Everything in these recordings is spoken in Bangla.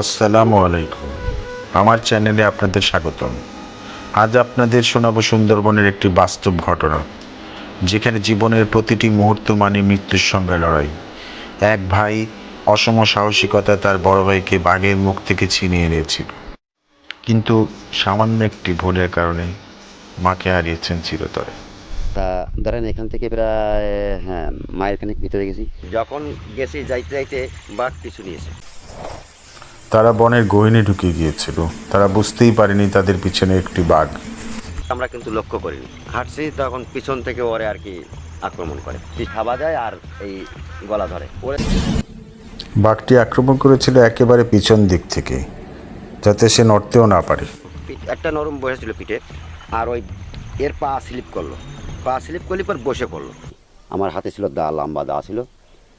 আসসালামু আলাইকুম। আমার চ্যানেলে আপনাদের স্বাগতম। আজ আপনাদের শোনাবো সুন্দরবনের একটি বাস্তব ঘটনা যেখানে জীবনের প্রতিটি মুহূর্ত মানে মৃত্যুর সঙ্গে লড়াই। এক ভাই অসম সাহসিকতা তার বড় ভাইকে বাঘের মুখ থেকে ছিনিয়ে নিয়েছিল কিন্তু সামান্য একটি ভুলের কারণে মাকে হারিয়েছেন চিরতরে। তা ধরেন এখান থেকে প্রায় হ্যাঁ মায়ের খানিক ভিতরে গেছি। যখন গেছি যাইতে যাইতে বাঘ পিছু নিয়েছে। তারা বনের গহিনে ঢুকে গিয়েছিল। তারা বুঝতেই পারেনি তাদের পিছনে একটি বাঘ। আমরা কিন্তু লক্ষ্য করিনি। হাঁটছি তখন পিছন থেকে ওরে আর কি আক্রমণ করে। খাওয়া যায় আর এই গলা ধরে। ওরে বাঘটি আক্রমণ করেছিল একেবারে পিছন দিক থেকে যাতে সে নড়তেও না পারে। একটা নরম বসেছিল পিঠে আর ওই এর পা স্লিপ করল। পা স্লিপ করলে পর বসে পড়ল। আমার হাতে ছিল দা লম্বা দা ছিল।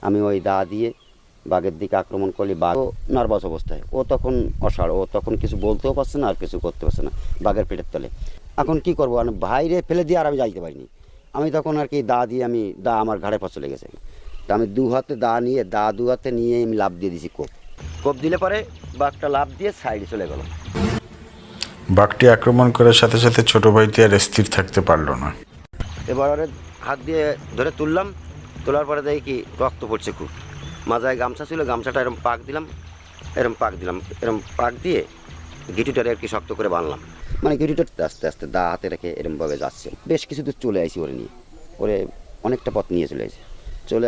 আমি ওই দা দিয়ে বাঘের দিকে আক্রমণ করলে বাঘ নার্ভাস অবস্থায়। ও তখন অসাড় ও তখন কিছু বলতেও পারছে না আর কিছু করতে পারছে না বাঘের পেটের তলে। এখন কি করব? আমি বাইরে ফেলে দিয়ে আর আমি যাইতে পারিনি। আমি তখন আর কি দা দিয়ে আমি দা আমার ঘাড়ে পা চলে গেছে তা আমি দু হাতে দা নিয়ে দা দু হাতে নিয়ে আমি লাভ দিয়ে দিছি কোপ। কোপ দিলে পরে বাঘটা লাভ দিয়ে সাইডে চলে গেল। বাঘটি আক্রমণ করার সাথে সাথে ছোট ভাইটি আর স্থির থাকতে পারল না। এবার হাত দিয়ে ধরে তুললাম তোলার পরে দেখি রক্ত পড়ছে খুব। মাজায় গামছা ছিল গামছাটা এরম পাক দিলাম এরম পাক দিলাম এরম পাক দিয়ে গিটুটারে আর কি শক্ত করে বানলাম। মানে গিটুটা আস্তে আস্তে দা হাতে রেখে এরমভাবে যাচ্ছে। বেশ কিছু দূর চলে আসি ওরে নিয়ে। ওরে অনেকটা পথ নিয়ে চলে আসে চলে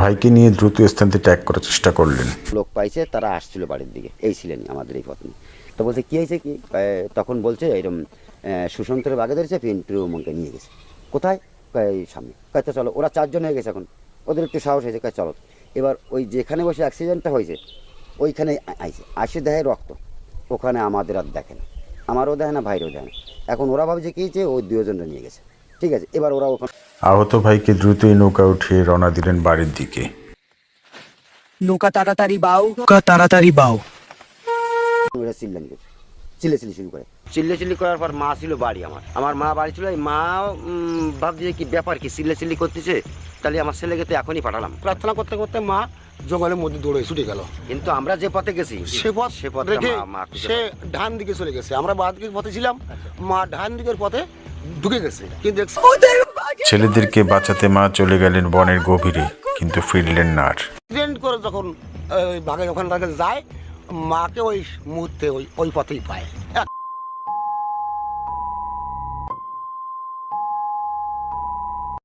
ভাইকে নিয়ে দ্রুত স্থানতে ত্যাগ করার চেষ্টা করলেন। লোক পাইছে তারা আসছিল বাড়ির দিকে। এই ছিলেন আমাদের এই পত্নী। তো বলছে কী হয়েছে কি? তখন বলছে এরকম সুশান্তরে বাগে ধরেছে পিন্টু মনকে নিয়ে গেছে। কোথায়? সামনে। কয় চলো ওরা চারজন হয়ে গেছে এখন। ওদের একটু সাহস হয়েছে কয় চলো। এবার ওই যেখানে বসে অ্যাক্সিডেন্টটা হয়েছে ওইখানে আইছে। আসে দেখে রক্ত। ওখানে আমাদের আর দেখে না। আমারও দেখে না ভাইরও দেখে না। এখন ওরা ভাবছে কী হয়েছে ওই দুজনটা নিয়ে গেছে। ঠিক আছে এবার ওরা ওখানে আহত ভাইকে দ্রুতই নৌকা উঠিয়ে রওনা দিলেন বাড়ির দিকে। নৌকা তাড়াতাড়ি বাও নৌকা তাড়াতাড়ি বাও ওরা চিল্লানি করছে। চিল্লে চিল্লি শুরু করে। চিল্লে চিল্লি করার পর মা ছিল বাড়ি আমার। আমার মা বাড়ি ছিল এই মা ভাবছে কি ব্যাপার কি? চিল্লে চিল্লি করতেছে? তাহলে আমার ছেলেকে তো এখনই পাঠালাম। প্রার্থনা করতে করতে মা জঙ্গলের মধ্যে দৌড়ে ছুটে গেল। কিন্তু আমরা যে পথে গেছি সে পথ সে পথে রেখে সে। ডান দিকে চলে গেছে। আমরা বাঁ দিকের পথে ছিলাম মা ডান দিকের পথে ঢুকে গেছে। কিন্তু দেখছি ছেলেদেরকে বাঁচাতে মা চলে গেলেন বনের গভীরে কিন্তু ফিরলেন না আর। অ্যাক্সিডেন্ট করে যখন বাঘে ওখান থেকে যায় মাকে ওই মুহূর্তে ওই ওই পথেই পায়।